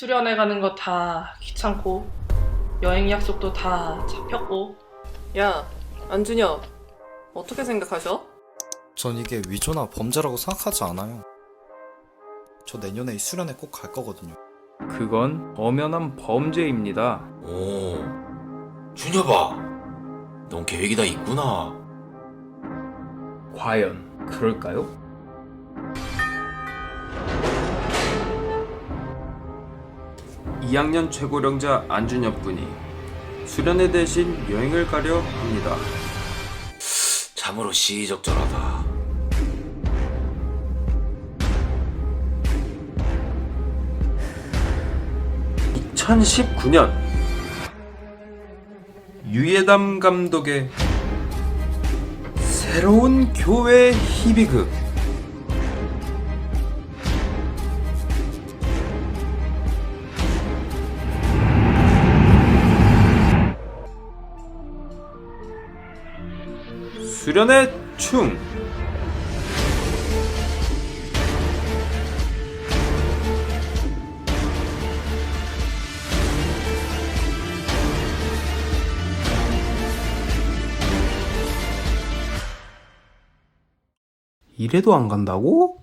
수련회 가는 거 다 귀찮고 여행 약속도 다 잡혔고 야, 안준혁. 어떻게 생각하셔? 전 이게 위조나 범죄라고 생각하지 않아요. 저 내년에 이 수련회 꼭 갈 거거든요. 그건 엄연한 범죄입니다. 오, 준여봐. 넌 계획이 다 있구나. 과연 그럴까요? (2학년) 최고령자 안준엽 군이 수련회 대신 여행을 가려 합니다. 참으로 시의적절하다. (2019년) 유예담 감독의 새로운 교회 희비극 수련의 충 이래도 안 간다고?